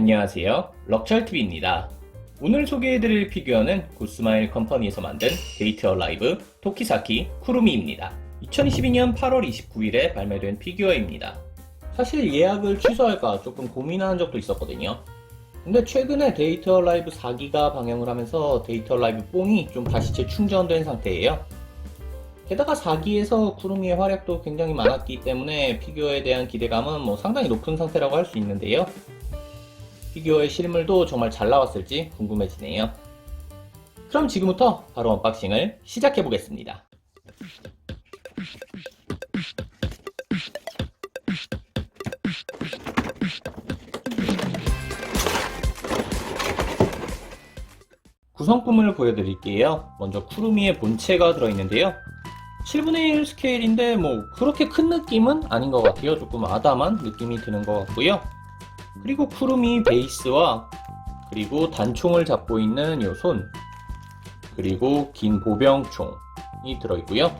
안녕하세요. 럭철TV입니다. 오늘 소개해드릴 피규어는 구스마일 컴퍼니에서 만든 데이터 라이브 토키사키 쿠루미입니다. 2022년 8월 29일에 발매된 피규어입니다. 사실 예약을 취소할까 조금 고민한 적도 있었거든요. 근데 최근에 데이터 라이브 4기가 방영을 하면서 데이터 라이브 뽕이 좀 다시 재충전된 상태예요. 게다가 4기에서 쿠루미의 활약도 굉장히 많았기 때문에 피규어에 대한 기대감은 뭐 상당히 높은 상태라고 할 수 있는데요. 피규어의 실물도 정말 잘 나왔을지 궁금해지네요. 그럼 지금부터 바로 언박싱을 시작해 보겠습니다. 구성품을 보여드릴게요. 먼저 쿠루미의 본체가 들어있는데요. 7분의 1 스케일인데 뭐 그렇게 큰 느낌은 아닌 것 같아요. 조금 아담한 느낌이 드는 것 같고요. 그리고 쿠루미 베이스와 그리고 단총을 잡고 있는 요 손, 그리고 긴 보병총이 들어있고요.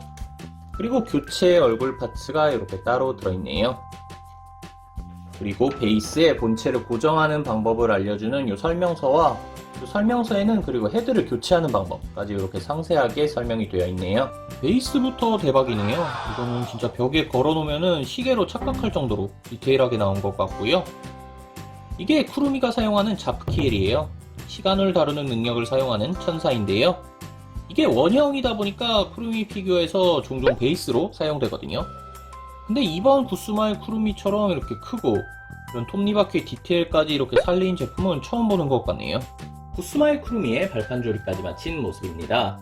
그리고 교체 얼굴 파츠가 이렇게 따로 들어있네요. 그리고 베이스에 본체를 고정하는 방법을 알려주는 요 설명서와 요 설명서에는 그리고 헤드를 교체하는 방법까지 이렇게 상세하게 설명이 되어 있네요. 베이스부터 대박이네요. 이거는 진짜 벽에 걸어놓으면 시계로 착각할 정도로 디테일하게 나온 것 같고요. 이게 쿠루미가 사용하는 자프키엘이에요. 시간을 다루는 능력을 사용하는 천사인데요. 이게 원형이다 보니까 쿠루미 피규어에서 종종 베이스로 사용되거든요. 근데 이번 구스마일 쿠루미처럼 이렇게 크고 이런 톱니바퀴 디테일까지 이렇게 살린 제품은 처음 보는 것 같네요. 구스마일 쿠루미의 발판 조립까지 마친 모습입니다.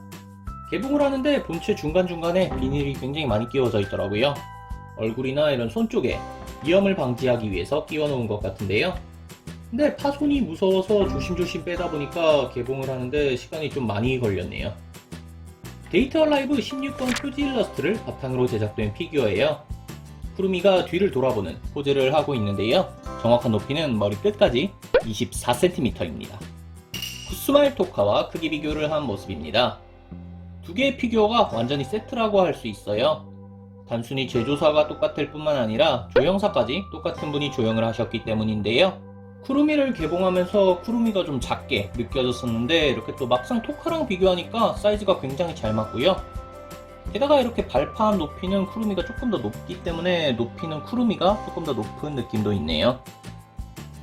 개봉을 하는데 본체 중간중간에 비닐이 굉장히 많이 끼워져 있더라고요. 얼굴이나 이런 손 쪽에 위험을 방지하기 위해서 끼워 놓은 것 같은데요. 근데 파손이 무서워서 조심조심 빼다 보니까 개봉을 하는데 시간이 좀 많이 걸렸네요. 데이터 라이브 16번 표지 일러스트를 바탕으로 제작된 피규어예요. 쿠루미가 뒤를 돌아보는 포즈를 하고 있는데요. 정확한 높이는 머리 끝까지 24cm입니다. 구스마일 토카와 크기 비교를 한 모습입니다. 두 개의 피규어가 완전히 세트라고 할 수 있어요. 단순히 제조사가 똑같을 뿐만 아니라 조형사까지 똑같은 분이 조형을 하셨기 때문인데요. 쿠루미를 개봉하면서 쿠루미가 좀 작게 느껴졌었는데 이렇게 또 막상 토카랑 비교하니까 사이즈가 굉장히 잘 맞고요. 게다가 이렇게 발판 높이는 쿠루미가 조금 더 높기 때문에 높이는 쿠루미가 조금 더 높은 느낌도 있네요.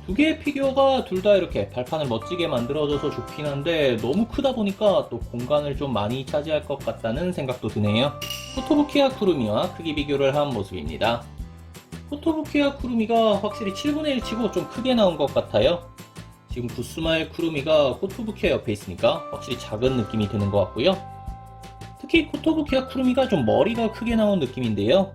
두 개의 피규어가 둘 다 이렇게 발판을 멋지게 만들어져서 좋긴 한데 너무 크다 보니까 또 공간을 좀 많이 차지할 것 같다는 생각도 드네요. 포토부키아 쿠루미와 크기 비교를 한 모습입니다. 포토부키아 쿠루미가 확실히 7분의 1 치고 좀 크게 나온 것 같아요. 지금 구스마일 쿠루미가 코토부키아 옆에 있으니까 확실히 작은 느낌이 드는 것 같고요. 특히 코토부키아 쿠루미가 좀 머리가 크게 나온 느낌인데요.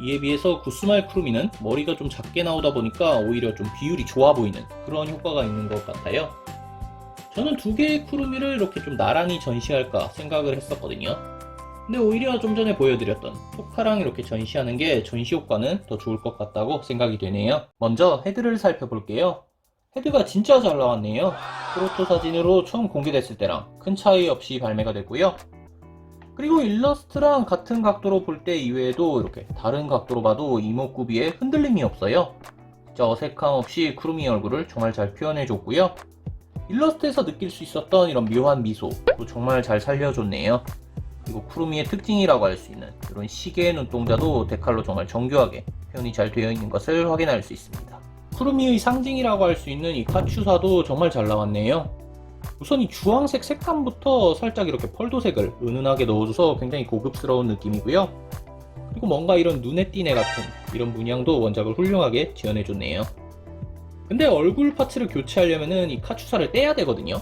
이에 비해서 구스마일 쿠루미는 머리가 좀 작게 나오다 보니까 오히려 좀 비율이 좋아 보이는 그런 효과가 있는 것 같아요. 저는 두 개의 쿠루미를 이렇게 좀 나란히 전시할까 생각을 했었거든요. 근데 오히려 좀 전에 보여드렸던 토카랑 이렇게 전시하는 게 전시 효과는 더 좋을 것 같다고 생각이 되네요. 먼저 헤드를 살펴볼게요. 헤드가 진짜 잘 나왔네요. 프로토 사진으로 처음 공개됐을 때랑 큰 차이 없이 발매가 됐고요. 그리고 일러스트랑 같은 각도로 볼 때 이외에도 이렇게 다른 각도로 봐도 이목구비에 흔들림이 없어요. 진짜 어색함 없이 쿠루미 얼굴을 정말 잘 표현해줬고요. 일러스트에서 느낄 수 있었던 이런 묘한 미소도 정말 잘 살려줬네요. 그리고 쿠루미의 특징이라고 할 수 있는 이런 시계의 눈동자도 데칼로 정말 정교하게 표현이 잘 되어 있는 것을 확인할 수 있습니다. 쿠루미의 상징이라고 할 수 있는 이 카츄사도 정말 잘 나왔네요. 우선 이 주황색 색감부터 살짝 이렇게 펄도색을 은은하게 넣어줘서 굉장히 고급스러운 느낌이고요. 그리고 뭔가 이런 눈에 띄네 같은 이런 문양도 원작을 훌륭하게 지원해줬네요. 근데 얼굴 파츠를 교체하려면은 이 카츄사를 떼야 되거든요.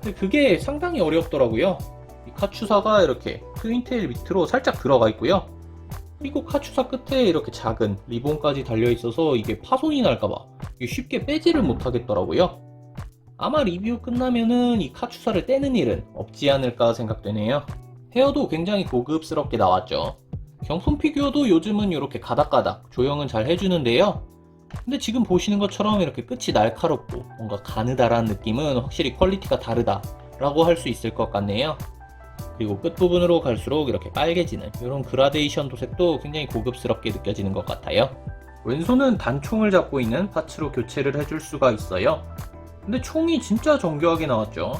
근데 그게 상당히 어렵더라고요. 이 카츄사가 이렇게 트윈테일 밑으로 살짝 들어가 있고요. 그리고 카츄사 끝에 이렇게 작은 리본까지 달려 있어서 이게 파손이 날까봐 쉽게 빼지를 못하겠더라고요. 아마 리뷰 끝나면은 이 카츄사를 떼는 일은 없지 않을까 생각되네요. 헤어도 굉장히 고급스럽게 나왔죠. 경품 피규어도 요즘은 이렇게 가닥가닥 조형은 잘 해주는데요. 근데 지금 보시는 것처럼 이렇게 끝이 날카롭고 뭔가 가느다란 느낌은 확실히 퀄리티가 다르다라고 할 수 있을 것 같네요. 그리고 끝부분으로 갈수록 이렇게 빨개지는 이런 그라데이션 도색도 굉장히 고급스럽게 느껴지는 것 같아요. 왼손은 단총을 잡고 있는 파츠로 교체를 해줄 수가 있어요. 근데 총이 진짜 정교하게 나왔죠.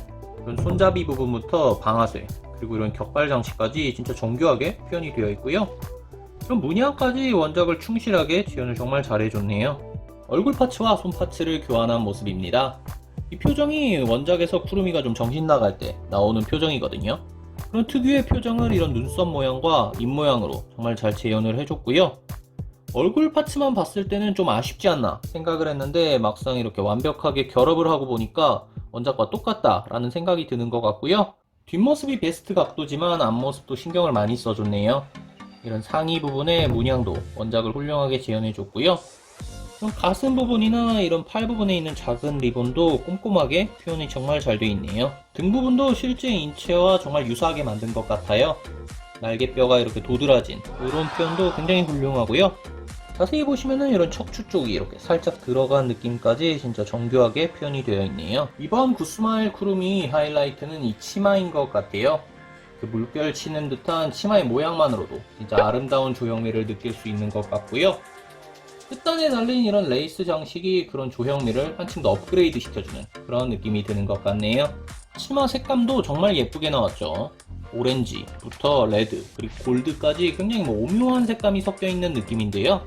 이런 손잡이 부분부터 방아쇠, 그리고 이런 격발 장치까지 진짜 정교하게 표현이 되어 있고요. 이런 문양까지 원작을 충실하게 지원을 정말 잘해줬네요. 얼굴 파츠와 손 파츠를 교환한 모습입니다. 이 표정이 원작에서 쿠루미가 좀 정신 나갈 때 나오는 표정이거든요. 그런 특유의 표정을 이런 눈썹 모양과 입 모양으로 정말 잘 재현을 해줬고요. 얼굴 파츠만 봤을 때는 좀 아쉽지 않나 생각을 했는데 막상 이렇게 완벽하게 결합을 하고 보니까 원작과 똑같다라는 생각이 드는 것 같고요. 뒷모습이 베스트 각도지만 앞모습도 신경을 많이 써줬네요. 이런 상의 부분의 문양도 원작을 훌륭하게 재현해줬고요. 그럼 가슴 부분이나 이런 팔 부분에 있는 작은 리본도 꼼꼼하게 표현이 정말 잘 되어 있네요. 등 부분도 실제 인체와 정말 유사하게 만든 것 같아요. 날개뼈가 이렇게 도드라진 이런 표현도 굉장히 훌륭하고요. 자세히 보시면은 이런 척추 쪽이 이렇게 살짝 들어간 느낌까지 진짜 정교하게 표현이 되어 있네요. 이번 구스마일 쿠루미 하이라이트는 이 치마인 것 같아요. 그 물결 치는 듯한 치마의 모양만으로도 진짜 아름다운 조형미를 느낄 수 있는 것 같고요. 끝단에 달린 이런 레이스 장식이 그런 조형미를 한층 더 업그레이드 시켜주는 그런 느낌이 드는 것 같네요. 치마 색감도 정말 예쁘게 나왔죠. 오렌지부터 레드 그리고 골드까지 굉장히 뭐 오묘한 색감이 섞여 있는 느낌인데요.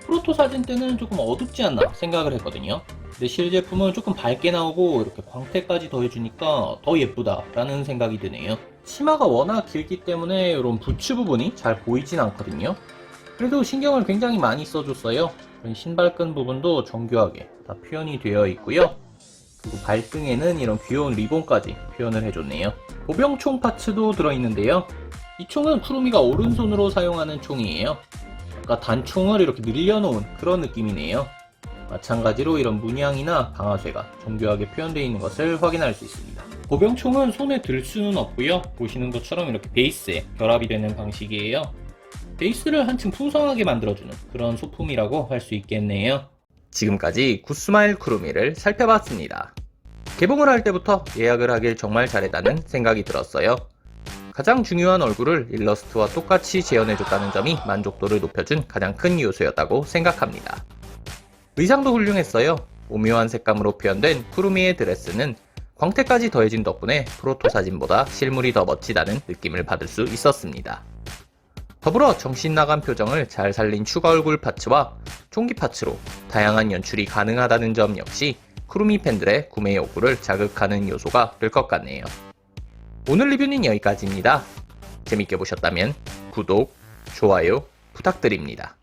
프로토 사진 때는 조금 어둡지 않나 생각을 했거든요. 근데 실제품은 조금 밝게 나오고 이렇게 광택까지 더해주니까 더 예쁘다라는 생각이 드네요. 치마가 워낙 길기 때문에 이런 부츠 부분이 잘 보이진 않거든요. 그래도 신경을 굉장히 많이 써줬어요. 신발끈 부분도 정교하게 다 표현이 되어 있고요. 그리고 발등에는 이런 귀여운 리본까지 표현을 해줬네요. 보병총 파츠도 들어있는데요. 이 총은 쿠루미가 오른손으로 사용하는 총이에요. 아까 단총을 이렇게 늘려놓은 그런 느낌이네요. 마찬가지로 이런 문양이나 방아쇠가 정교하게 표현되어 있는 것을 확인할 수 있습니다. 보병총은 손에 들 수는 없고요. 보시는 것처럼 이렇게 베이스에 결합이 되는 방식이에요. 베이스를 한층 풍성하게 만들어주는 그런 소품이라고 할 수 있겠네요. 지금까지 구스마일 쿠루미를 살펴봤습니다. 개봉을 할 때부터 예약을 하길 정말 잘했다는 생각이 들었어요. 가장 중요한 얼굴을 일러스트와 똑같이 재현해줬다는 점이 만족도를 높여준 가장 큰 요소였다고 생각합니다. 의상도 훌륭했어요. 오묘한 색감으로 표현된 쿠루미의 드레스는 광택까지 더해진 덕분에 프로토 사진보다 실물이 더 멋지다는 느낌을 받을 수 있었습니다. 더불어 정신 나간 표정을 잘 살린 추가 얼굴 파츠와 총기 파츠로 다양한 연출이 가능하다는 점 역시 쿠루미 팬들의 구매 욕구를 자극하는 요소가 될 것 같네요. 오늘 리뷰는 여기까지입니다. 재밌게 보셨다면 구독, 좋아요 부탁드립니다.